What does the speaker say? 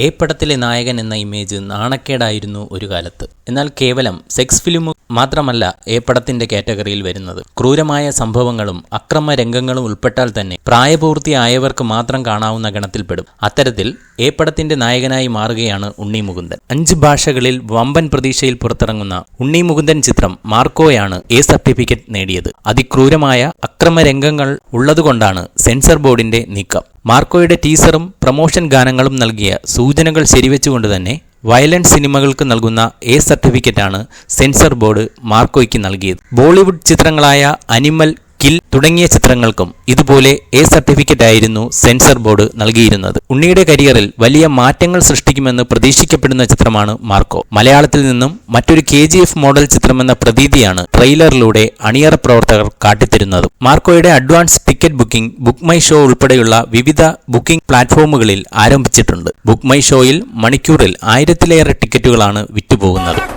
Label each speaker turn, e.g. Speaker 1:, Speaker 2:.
Speaker 1: A പടത്തിലെ നായകൻ എന്ന image നാണക്കേടായിരുന്നു ഒരു കാലത്ത്. എന്നാൽ കേവലം സെക്സ് ഫിലിം മാത്രമല്ല എ പടത്തിന്റെ കാറ്റഗറിയിൽ വരുന്നത്. ക്രൂരമായ സംഭവങ്ങളും അക്രമ രംഗങ്ങളും ഉൾപ്പെട്ടാൽ തന്നെ പ്രായപൂർത്തിയായവർക്ക് മാത്രം കാണാവുന്ന ഗണത്തിൽപ്പെടും. അത്തരത്തിൽ എ പടത്തിന്റെ നായകനായി മാറുകയാണ് ഉണ്ണി മുകുന്ദൻ. അഞ്ച് ഭാഷകളിൽ വമ്പൻ പ്രതീക്ഷയിൽ പുറത്തിറങ്ങുന്ന ഉണ്ണി മുകുന്ദൻ ചിത്രം മാർക്കോയാണ് എ സർട്ടിഫിക്കറ്റ് നേടിയത്. അതിക്രൂരമായ അക്രമ രംഗങ്ങൾ ഉള്ളതുകൊണ്ടാണ് സെൻസർ ബോർഡിന്റെ നീക്കം. മാർക്കോയുടെ ടീസറും പ്രമോഷൻ ഗാനങ്ങളും നൽകിയ സൂചനകൾ ശരിവെച്ചുകൊണ്ട് തന്നെ വയലന്റ് സിനിമകൾക്ക് നൽകുന്ന എ സർട്ടിഫിക്കറ്റാണ് സെൻസർ ബോർഡ് മാർക്കോയ്ക്ക് നൽകിയത്. ബോളിവുഡ് ചിത്രങ്ങളായ അനിമൽ കിൽ തുടങ്ങിയ ചിത്രങ്ങൾക്കും ഇതുപോലെ എ സർട്ടിഫിക്കറ്റ് ആയിരുന്നു സെൻസർ ബോർഡ് നൽകിയിരുന്നത്. ഉണ്ണിയുടെ കരിയറിൽ വലിയ മാറ്റങ്ങൾ സൃഷ്ടിക്കുമെന്ന് പ്രതീക്ഷിക്കപ്പെടുന്ന ചിത്രമാണ് മാർക്കോ. മലയാളത്തിൽ നിന്നും മറ്റൊരു കെ മോഡൽ ചിത്രമെന്ന പ്രതീതിയാണ് ട്രെയിലറിലൂടെ അണിയറ പ്രവർത്തകർ കാട്ടിത്തരുന്നത്. മാർക്കോയുടെ advance ticket booking book my show ഉൾപ്പെടെയുള്ള വിവിധ ബുക്കിംഗ് പ്ലാറ്റ്ഫോമുകളിൽ ആരംഭിച്ചിട്ടുണ്ട്. ബുക്ക് മൈ ഷോയിൽ മണിക്കൂറിൽ ആയിരത്തിലേറെ ടിക്കറ്റുകളാണ് വിറ്റുപോകുന്നത്.